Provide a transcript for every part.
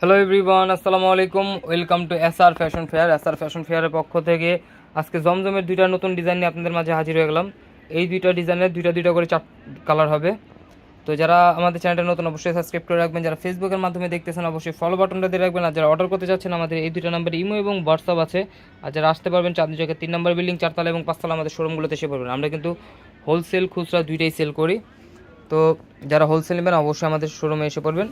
Hello everyone আসসালামু আলাইকুম welcome to S R fashion fair S R fashion ফেয়ারের পক্ষ থেকে আজকে জমজমের দুইটা নতুন ডিজাইন নিয়ে আপনাদের মাঝে হাজির হয়ে গেলাম। এই দুইটা ডিজাইনের দুইটা দুইটা করে চার কালার হবে। তো যারা আমাদের চ্যানেলটা নতুন, অবশ্যই সাবস্ক্রাইব করে রাখবেন। যারা ফেসবুকের মাধ্যমে দেখতেছেন, অবশ্যই ফলো বাটনটা দিয়ে রাখবেন। আর যারা অর্ডার করতে চাচ্ছেন, আমাদের এই দুইটা নাম্বার ইমো এবং হোয়াটসঅ্যাপ আছে। আর যারা আসতে পারবেন চাঁদনি চকের তিন নম্বর বিল্ডিং চারতলা এবং পাঁচতলা আমাদের শোরুমগুলোতে এসে পড়বেন। আমরা কিন্তু হোলসেল খুচরা দুইটাই সেল করি। তো যারা হোলসেল নেবেন, অবশ্যই আমাদের শোরুমে এসে পড়বেন।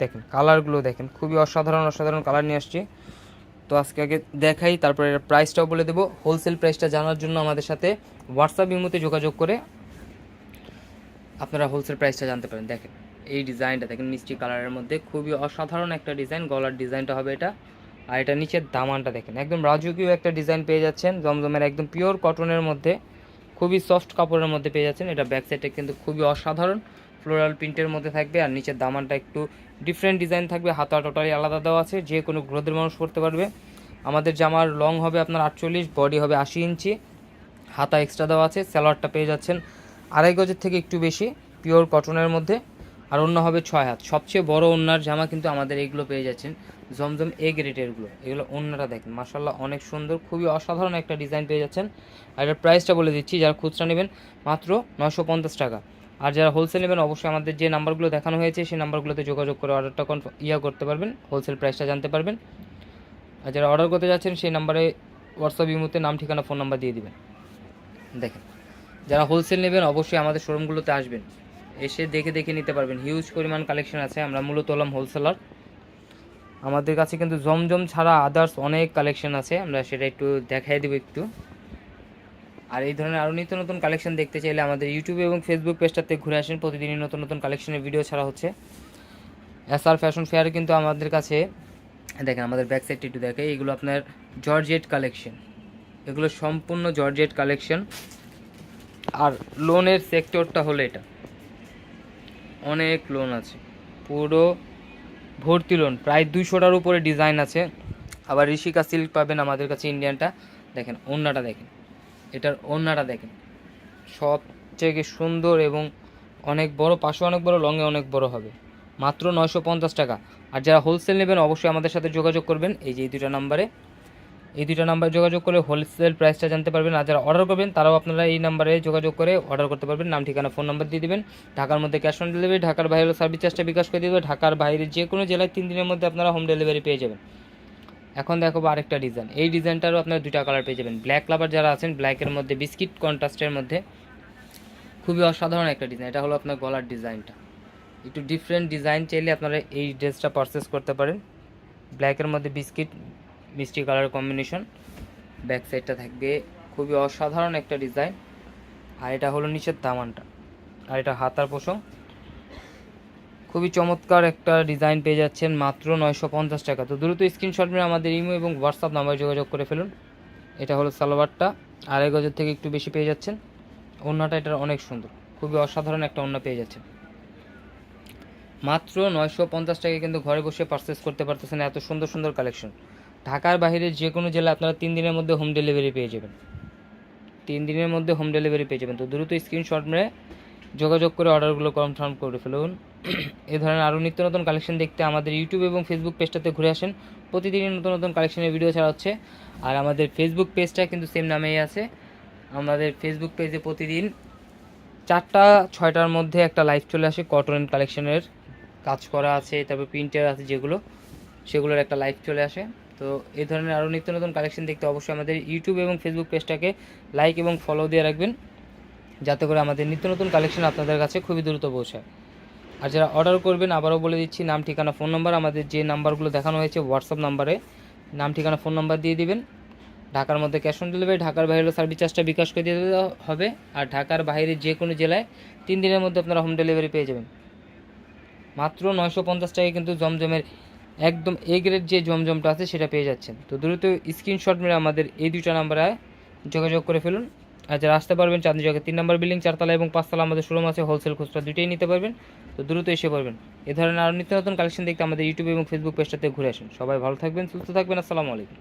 দেখেন কালারগুলো দেখেন, খুবই অসাধারণ অসাধারণ কালার নিয়ে আসছি। তো আজকে আগে দেখাই, তারপরে এর প্রাইসটাও বলে দেবো। হোলসেল প্রাইসটা জানার জন্য আমাদের সাথে হোয়াটসঅ্যাপ ইমোতে যোগাযোগ করে আপনারা হোলসেল প্রাইসটা জানতে পারেন। দেখেন, এই ডিজাইনটা দেখেন, মিষ্টি কালারের মধ্যে খুবই অসাধারণ একটা ডিজাইন গলার ডিজাইনটা হবে এটা। আর এটা নিচের দামানটা দেখেন, একদম রাজকীয় একটা ডিজাইন পেয়ে যাচ্ছেন, জমজমের একদম পিওর কটনের মধ্যে, খুবই সফট কাপড়ের মধ্যে পেয়ে যাচ্ছেন। এটা ব্যাক সাইডে কিন্তু খুবই অসাধারণ। ফ্লোরাল প্রিন্টের মধ্যে থাকবে আর নিচের দামানটা একটু ডিফারেন্ট ডিজাইন থাকবে। হাতা টোটালি আলাদা দেওয়া আছে, যে কোনো গ্রোথের মানুষ পরতে পারবে। আমাদের জামার লং হবে আপনার আটচল্লিশ বডি হবে আশি ইঞ্চি। হাতা এক্সট্রা দেওয়া আছে স্যালোয়ারটা পেয়ে যাচ্ছেন আড়াই গজের থেকে একটু বেশি পিওর কটনের মধ্যে। আর অন্য হবে ছয় হাত। সবচেয়ে বড় ওনার জামা কিন্তু আমাদের এইগুলো পেয়ে যাচ্ছেন, জমজম এ গ্রেটেরগুলো এগুলো অন্যরা দেখেন মাসাল্লাহ অনেক সুন্দর, খুবই অসাধারণ একটা ডিজাইন পেয়ে যাচ্ছেন। আর এটার প্রাইসটা বলে দিচ্ছি, যারা খুচরা নেবেন মাত্র নশো টাকা। আর যারা হোলসেল নেবেন, অবশ্যই আমাদের যে নাম্বারগুলো দেখানো হয়েছে, সেই নাম্বারগুলোতে যোগাযোগ করে অর্ডারটা কনফার্ম ইয়া করতে পারবেন হোলসেল প্রাইসটা জানতে পারবেন। আর যারা অর্ডার করতে যাচ্ছেন, সেই নাম্বারে হোয়াটসঅ্যাপ ইমুতে নাম, ঠিকানা ফোন নাম্বার দিয়ে দিবেন। দেখেন, যারা হোলসেল নেবেন, অবশ্যই আমাদের শোরুমগুলোতে আসবেন। এসে দেখে দেখে নিতে পারবেন। হিউজ পরিমাণ কালেকশন আছে, আমরা মূলত হলাম হোলসেলার আমাদের কাছে কিন্তু জমজম ছাড়া আদার্স অনেক কালেকশন আছে, আমরা সেটা একটু দেখাই দেবো একটু। আর এই ধরনের আরও নিত্য নতুন কালেকশন দেখতে চাইলে আমাদের ইউটিউব এবং ফেসবুক পেজটাতে ঘুরে আসেন। প্রতিদিনই নতুন নতুন কালেকশনের ভিডিও ছাড়া হচ্ছে। এস আর ফ্যাশন ফেয়ারে কিন্তু আমাদের কাছে, দেখেন আমাদের ব্যাক সাইডটি একটু দেখে, এগুলো আপনার জর্জেট কালেকশন এগুলো সম্পূর্ণ জর্জেট কালেকশন আর লোনের সেক্টরটা হলো এটা। অনেক লোন আছে। পুরো ভর্তি লোন প্রায় দুশোটার উপরে ডিজাইন আছে। আবার ঋষিকা সিল্ক পাবেন আমাদের কাছে ইন্ডিয়ানটা দেখেন ওন্নাটা দেখেন। এটার ওন্নাটা দেখেন। সবচেয়ে সুন্দর এবং অনেক বড়, পাশে অনেক বড় লঙে অনেক বড় হবে। মাত্র নয়শো পঞ্চাশ টাকা। আর যারা হোলসেল নেবেন, অবশ্যই আমাদের সাথে যোগাযোগ করবেন। এই যে এই দুটো নাম্বারে এই দুটো নাম্বার যোগাযোগ করে হোলসেল প্রাইসটা জানতে পারবেন। আর যারা অর্ডার করবেন, তারাও আপনারা এই নাম্বারে যোগাযোগ করে অর্ডার করতে পারবেন। নাম, ঠিকানা ফোন নাম্বার দিয়ে দেবেন। ঢাকার মধ্যে ক্যাশ অন ডেলিভারি ঢাকার বাইরে সার্ভিস চার্জটা বিকাশ করে দিয়ে দেবে। ঢাকার বাইরে যে কোনো জেলায় তিন দিনের মধ্যে আপনারা হোম ডেলিভারি পেয়ে যাবেন। এখন দেখাবো আরেকটা ডিজাইন এই ডিজাইনটারও আপনারা দুইটা কালার পেয়ে যাবেন। ব্ল্যাক লাভার যারা আছেন ব্ল্যাকের মধ্যে বিস্কিট কন্ট্রাস্টের মধ্যে খুবই অসাধারণ একটা ডিজাইন এটা হলো আপনার গলার ডিজাইনটা একটু ডিফারেন্ট ডিজাইন চাইলে আপনারা এই ড্রেসটা পারচেস করতে পারেন। ব্ল্যাকের মধ্যে বিস্কিট মিষ্টি কালার কম্বিনেশন ব্যাক সাইডটা থাকবে। খুবই অসাধারণ একটা ডিজাইন আর এটা হলো নিচের দামানটা। আর এটা হাতার পোষণ খুবই চমৎকার একটা ডিজাইন পেয়ে যাচ্ছেন, মাত্র নয়শো পঞ্চাশ টাকা। তো দ্রুত স্ক্রিনশট নিয়ে আমাদের ইমো এবং হোয়াটসঅ্যাপ নাম্বারে যোগাযোগ করে ফেলুন। এটা হলো সালোয়ারটা, আড়াই গজের থেকে একটু বেশি পেয়ে যাচ্ছেন। ওড়নাটা এটার অনেক সুন্দর, খুবই অসাধারণ একটা ওড়না পেয়ে যাচ্ছেন। মাত্র নয়শো পঞ্চাশ টাকায় কিন্তু ঘরে বসে পারচেস করতে পারতেছেন এত সুন্দর সুন্দর কালেকশন ঢাকার বাইরে যে কোনো জেলায় আপনারা তিন দিনের মধ্যে হোম ডেলিভারি পেয়ে যাবেন। তিন দিনের মধ্যে হোম ডেলিভারি পেয়ে যাবেন। তো দ্রুত স্ক্রিনশট মেরে যোগাযোগ করে অর্ডারগুলো কনফার্ম করে ফেলুন। এ ধরনের আরও নিত্য নতুন কালেকশন দেখতে আমাদের ইউটিউব এবং ফেসবুক পেজটাতে ঘুরে আসেন। প্রতিদিনই নতুন নতুন কালেকশনের ভিডিও ছাড়া হচ্ছে। আর আমাদের ফেসবুক পেজটা কিন্তু সেম নামেই আছে। আমাদের ফেসবুক পেজে প্রতিদিন চারটা, ছয়টার মধ্যে একটা লাইভ চলে আসে। কটন কালেকশনের কাজ করা আছে, তারপর প্রিন্টার আছে যেগুলো, সেগুলোর একটা লাইভ চলে আসে। তো এই ধরনের আরও নিত্য নতুন কালেকশন দেখতে অবশ্যই আমাদের ইউটিউব এবং ফেসবুক পেজটাকে লাইক এবং ফলো দিয়ে রাখবেন। যাতে করে আমাদের নিত্য নতুন কালেকশন আপনাদের কাছে খুবই দ্রুত পৌঁছায়। আর যারা অর্ডার করবেন, আবারও বলে দিচ্ছি, নাম, ঠিকানা ফোন নাম্বার আমাদের যে নাম্বারগুলো দেখানো হয়েছে হোয়াটসঅ্যাপ নাম্বারে নাম, ঠিকানা ফোন নাম্বার দিয়ে দিবেন। ঢাকার মধ্যে ক্যাশ অন ডেলিভারি ঢাকার বাইরে সার্ভিস চার্জটা বিকাশ করে দিয়ে দেওয়া হবে। আর ঢাকার বাইরে যে কোনো জেলায় তিন দিনের মধ্যে আপনারা হোম ডেলিভারি পেয়ে যাবেন। মাত্র নয়শো পঞ্চাশ টাকায় কিন্তু জমজমের একদম এ গ্রেড যে জমজমটা আছে, সেটা পেয়ে যাচ্ছেন। তো দ্রুত স্ক্রিনশট মেরে আমাদের এই দুইটা নাম্বারে যোগাযোগ করে ফেলুন। যারা আসতে পারবেন চাঁদনি চকে তিন নম্বর বিল্ডিং, চারতলা এবং পাঁচতলা আমাদের শোরুম আছে হোলসেল খুচরা দুটোই নিতে পারবেন। তো দ্রুত এসে পারবেন এ ধরনের আরও নিত্য নতুন কালেকশন দেখতে আমাদের ইউটিউব এবং ফেসবুক পেজটাতে ঘুরে আসেন। সবাই ভালো থাকবেন, সুস্থ থাকবেন, আসসালামু আলাইকুম।